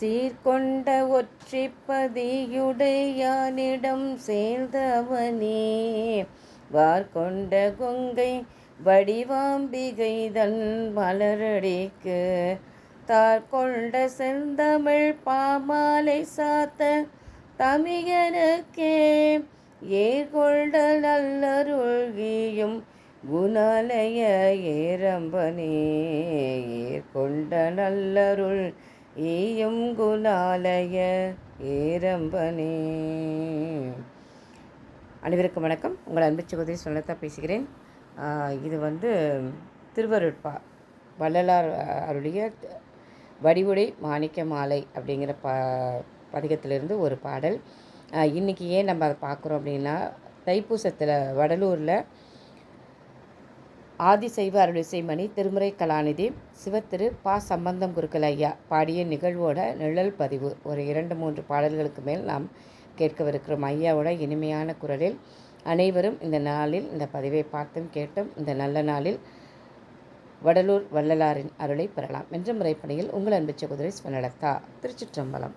சீர்கொண்ட ஒற்றிப்பதியுடையானிடம் சேர்ந்தவனே. வார்கொண்ட கொங்கை வடிவாம்பிகை தன் மலரடிக்கு தார்கொண்ட செந்தமிழ் பாமாலை சாத்த தமிழனுக்கே ஏர்கொண்ட நல்லருள்கியும் குணாலய ஏரம்பனே. ஏர்கொண்ட நல்லருள் ஈயும் குலாலய ஏரம்பனே. அனைவருக்கும் வணக்கம். உங்கள் அன்பு சகோதரி சொல்லத்தான் பேசுகிறேன். இது வந்து திருவருட்பா வள்ளலார் அருளிய வடிவுடை மாணிக்க மாலை அப்படிங்கிற ப பதிகத்திலிருந்து ஒரு பாடல். இன்றைக்கி இன்னைக்கு ஏன் நம்ம அதை பார்க்குறோம் அப்படின்னா தைப்பூசத்தில் வடலூரில் ஆதிசைவ அருளிசைமணி திருமுறை கலாநிதி சிவத்திரு பா சம்பந்தம் குருக்கள் ஐயா பாடிய நிகழ்வோட நிழல் பதிவு. ஒரு இரண்டு மூன்று பாடல்களுக்கு மேல் நாம் கேட்கவிருக்கிறோம். ஐயாவோட இனிமையான குரலில் அனைவரும் இந்த நாளில் இந்த பதிவை பார்த்தும் கேட்டும் இந்த நல்ல நாளில் வடலூர் வள்ளலாரின் அருளை பெறலாம். என்ற முறைப்பணியில் உங்கள் அன்பு சகோதரி ஸ்வனலதா திருச்சிற்றம்பலம்.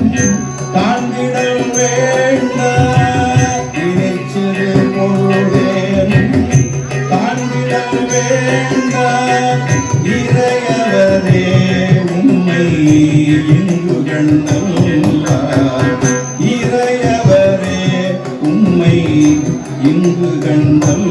இங்கு கண்டம் இறையவரே உம்மை இங்கு கண்டம்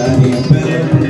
来，你们。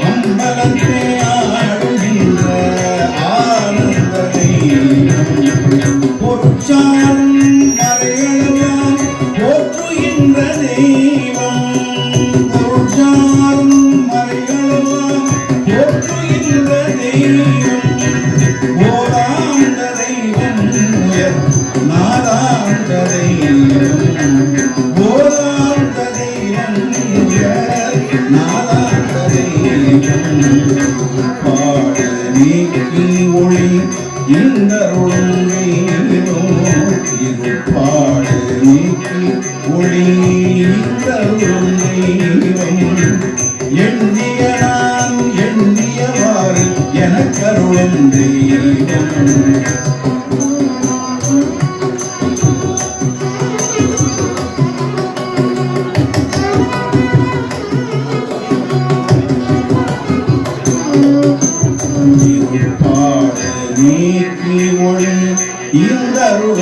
Oh, நீக்கி மொழி இந்த அருள்